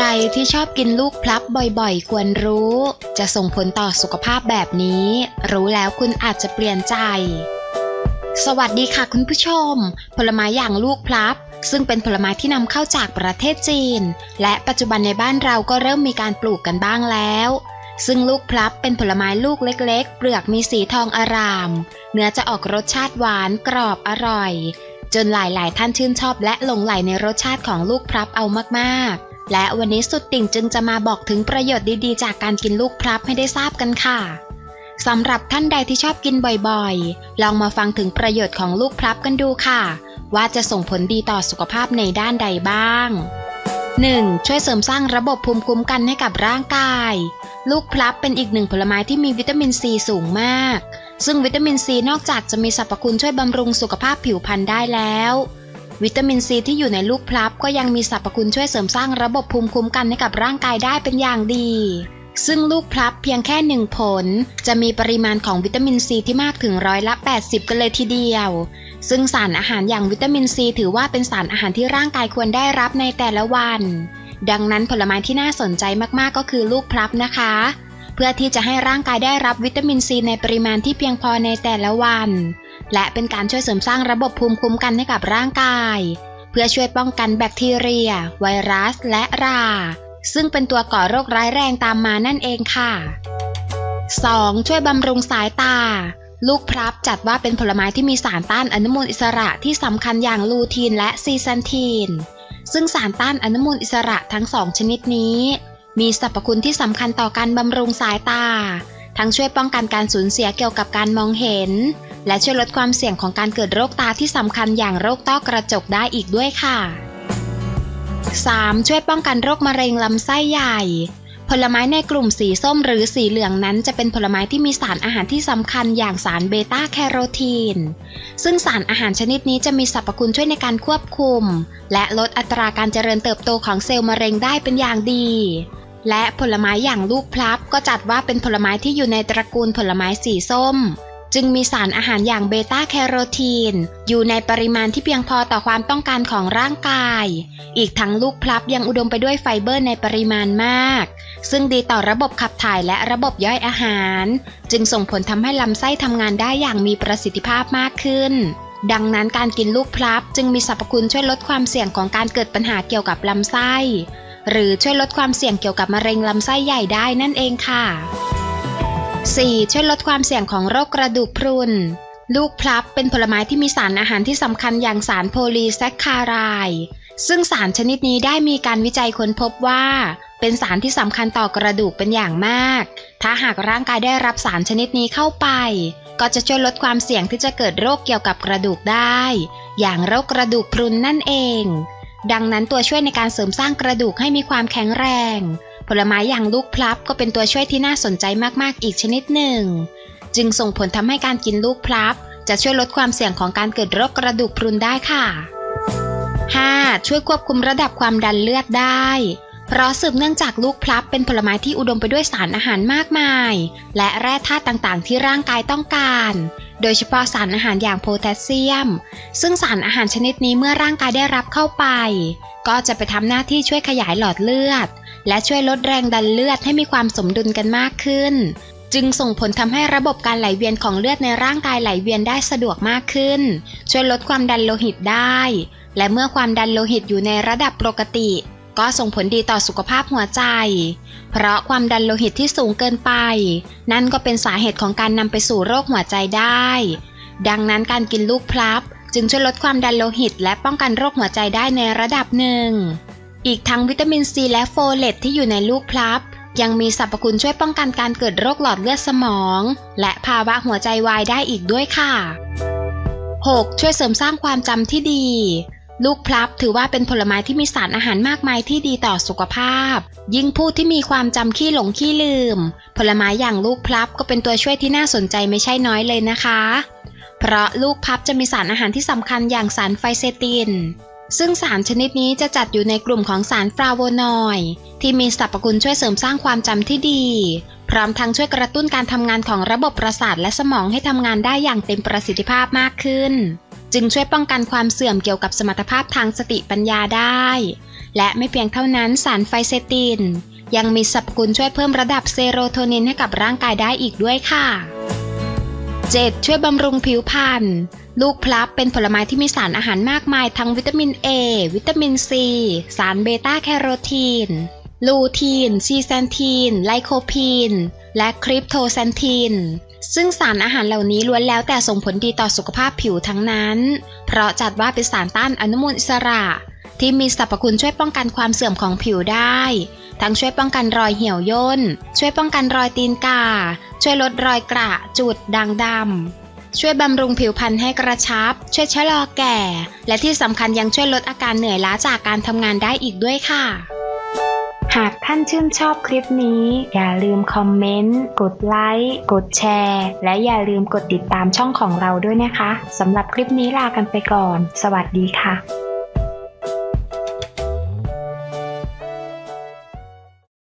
รที่ชอบกินลูกพลับบ่อยๆ ควรรู้ จะส่งผลต่อสุขภาพแบบนี้ รู้แล้วคุณอาจจะเปลี่ยนใจ สวัสดีค่ะคุณผู้ชม ผลไม้อย่างลูกพลับ ซึ่งเป็นผลไม้ที่นำเข้าจากประเทศจีน และปัจจุบันในบ้านเราก็เริ่มมีการปลูกกันบ้างแล้ว ซึ่งลูกพลับเป็นผลไม้ลูกเล็ก ๆ เปลือกมีสีทองอาราม เนื้อจะออกรสชาติหวานกรอบอร่อยจนหลาย ๆ ท่านชื่นชอบและหลงใหลในรสชาติของลูกพลับเอามาก ๆ และวันนี้สุดติ่งจึงจะมาบอกถึงประโยชน์ดีๆ จากการกินลูกพลับให้ได้ทราบกันค่ะสำหรับท่านใดที่ชอบกินบ่อยๆ ลองมาฟังถึงประโยชน์ของลูกพลับกันดูค่ะ ว่าจะส่งผลดีต่อสุขภาพในด้านใดบ้าง 1. ช่วยเสริมสร้างระบบภูมิคุ้มกันให้กับร่างกาย ลูกพลับเป็นอีกหนึ่งผลไม้ที่มีวิตามินซีสูงมาก ซึ่งวิตามินซีนอกจากจะมีสรรพคุณช่วยบำรุงสุขภาพผิวพรรณได้แล้ว วิตามินซีที่อยู่ในลูกพลับก็ยังมีสรรพคุณช่วยเสริมสร้างระบบภูมิคุ้มกันให้กับร่างกายได้เป็นอย่างดี ซึ่งลูกพลับเพียงแค่หนึ่งผล จะมีปริมาณของวิตามินซีที่มากถึงร้อยละ 80 กันเลยทีเดียว ซึ่งสารอาหารอย่างวิตามินซีถือว่าเป็นสารอาหารที่ร่างกายควรได้รับในแต่ละวัน ดังนั้นผลไม้ที่น่าสนใจมากๆก็คือลูกพลับนะคะ เพื่อที่จะให้ร่างกายได้รับวิตามินซีในปริมาณที่เพียงพอในแต่ละวัน และเป็นการช่วยเสริมสร้างระบบภูมิคุ้มกันให้กับร่างกาย เพื่อช่วยป้องกันแบคทีเรีย ไวรัส และรา ซึ่งเป็นตัวก่อโรคร้ายแรงตามมานั่นเองค่ะ 2. ช่วยบำรุงสายตา ลูกพลับจัดว่าเป็นผลไม้ที่มีสารต้านอนุมูลอิสระที่สำคัญอย่างลูทีนและซีซันทีน ซึ่งสารต้านอนุมูลอิสระทั้งสองชนิดนี้ มีสรรพคุณที่สำคัญต่อการบำรุงสายตา ทั้งช่วยป้องกันการสูญเสียเกี่ยวกับการมองเห็น และช่วยลดความเสี่ยงของการเกิดโรคตาที่สำคัญอย่างโรคต้อกระจกได้อีกด้วยค่ะ 3. ช่วยป้องกันโรคมะเร็งลำไส้ใหญ่ ผลไม้ในกลุ่มสีส้มหรือสีเหลืองนั้นจะเป็นผลไม้ที่มีสารอาหารที่สำคัญอย่างสารเบต้าแคโรทีน ซึ่งสารอาหารชนิดนี้จะมีสรรพคุณช่วยในการควบคุม และลดอัตราการเจริญเติบโตของเซลล์มะเร็งได้เป็นอย่างดี และผลไม้อย่างลูกพลับก็จัดว่าเป็นผลไม้ที่อยู่ในตระกูลผลไม้สีส้ม จึงมีสารอาหารอย่างเบต้าแคโรทีน อยู่ในปริมาณที่เพียงพอต่อความต้องการของร่างกาย อีกทั้งลูกพลับยังอุดมไปด้วยไฟเบอร์ในปริมาณมาก ซึ่งดีต่อระบบขับถ่ายและระบบย่อยอาหาร จึงส่งผลทำให้ลำไส้ทำงานได้อย่างมีประสิทธิภาพมากขึ้น ดังนั้นการกินลูกพลับจึงมีสรรพคุณช่วยลดความเสี่ยงของการเกิดปัญหาเกี่ยวกับลำไส้ หรือช่วยลดความเสี่ยงเกี่ยวกับมะเร็งลำไส้ใหญ่ได้นั่นเองค่ะ 4. ช่วยลดความเสี่ยงของโรคกระดูกพรุน ลูกพลับเป็นผลไม้ที่มีสารอาหารที่สำคัญอย่างสารโพลีแซคคาราย ซึ่งสารชนิดนี้ได้มีการวิจัยค้นพบว่า เป็นสารที่สำคัญต่อกระดูกเป็นอย่างมาก ถ้าหากร่างกายได้รับสารชนิดนี้เข้าไป ก็จะช่วยลดความเสี่ยงที่จะเกิดโรคเกี่ยวกับกระดูกได้ อย่างโรคกระดูกพรุนนั่นเอง ดังนั้นตัวช่วยในการเสริมสร้างกระดูกให้มีความแข็งแรง ผลไม้อย่างลูกพลับก็เป็นตัวช่วยที่น่าสนใจมากๆอีกชนิดหนึ่ง จึงส่งผลทำให้การกินลูกพลับ จะช่วยลดความเสี่ยงของการเกิดโรคกระดูกพรุนได้ค่ะ 5. ช่วยควบคุมระดับความดันเลือดได้ เพราะสืบเนื่องจากลูกพลับเป็นผลไม้ที่อุดมไปด้วยสารอาหารมากมาย และแร่ธาตุต่างๆ ที่ร่างกายต้องการ โดยเฉพาะสารอาหารอย่างโพแทสเซียม ซึ่งสารอาหารชนิดนี้เมื่อร่างกายได้รับเข้าไป ก็จะไปทำหน้าที่ช่วยขยายหลอดเลือด และช่วยลดแรงดันเลือดให้มีความสมดุลกันมากขึ้น จึงส่งผลทำให้ระบบการไหลเวียนของเลือดในร่างกายไหลเวียนได้สะดวกมากขึ้น ช่วยลดความดันโลหิตได้ และเมื่อความดันโลหิตอยู่ในระดับปกติ ก็ส่งผลดีต่อสุขภาพหัวใจ เพราะความดันโลหิตที่สูงเกินไป นั่นก็เป็นสาเหตุของการนำไปสู่โรคหัวใจได้ ดังนั้นการกินลูกพลับ จึงช่วยลดความดันโลหิต และป้องกันโรคหัวใจได้ในระดับหนึ่ง อีกทั้งวิตามินซีและโฟเลตที่อยู่ในลูกพลับ ยังมีสรรพคุณช่วยป้องกันการเกิดโรคหลอดเลือดสมอง และภาวะหัวใจวายได้อีกด้วยค่ะ 6. ช่วยเสริมสร้างความจำที่ดี ลูกพลับถือว่าเป็นผลไม้ที่มีสารอาหารมากมายที่ดีต่อสุขภาพ ยิ่งผู้ที่มีความจำขี้หลงขี้ลืม ผลไม้อย่างลูกพลับก็เป็นตัวช่วยที่น่าสนใจไม่ใช่น้อยเลยนะคะ เพราะลูกพลับจะมีสารอาหารที่สำคัญอย่างสารไฟเซติน ซึ่งสารชนิดนี้จะจัดอยู่ในกลุ่มของสารฟลาโวนอยด์ที่มีสรรพคุณช่วยเสริมสร้างความจำที่ดี พร้อมทั้งช่วยกระตุ้นการทำงานของระบบประสาทและสมองให้ทำงานได้อย่างเต็มประสิทธิภาพมากขึ้น จึงช่วยป้องกันความเสื่อมเกี่ยวกับสมรรถภาพทางสติปัญญาได้ และไม่เพียงเท่านั้นสารไฟเซติน ยังมีสรรพคุณช่วยเพิ่มระดับเซโรโทนินให้กับร่างกายได้อีกด้วยค่ะ 7. ช่วยบำรุงผิวพรรณ ลูกพลับเป็นผลไม้ที่มีสารอาหารมากมายทั้งวิตามิน A วิตามิน C สารเบต้าแคโรทีน ลูทีน ซีแซนทีน ไลโคพีน และคริปโตแซนทีน ซึ่งสารอาหารเหล่านี้ล้วนแล้วแต่ส่งผลดีต่อสุขภาพผิวทั้งนั้น เพราะจัดว่าเป็นสารต้านอนุมูลอิสระ ที่มีสรรพคุณช่วยป้องกันความเสื่อมของผิวได้ ทั้งช่วยป้องกันรอยเหี่ยวย่น ช่วยป้องกันรอยตีนกา ช่วยลดรอยกระ จุดด่างดำ ช่วยบำรุงผิวพรรณให้กระชับ ช่วยชะลอแก่ และที่สำคัญยังช่วยลดอาการเหนื่อยล้าจากการทำงานได้อีกด้วยค่ะ หากท่านชื่นชอบคลิปนี้ อย่าลืมคอมเมนต์ กดไลค์ กดแชร์ และอย่าลืมกดติดตามช่องของเราด้วยนะคะสำหรับคลิปนี้ลากันไปก่อน สวัสดีค่ะ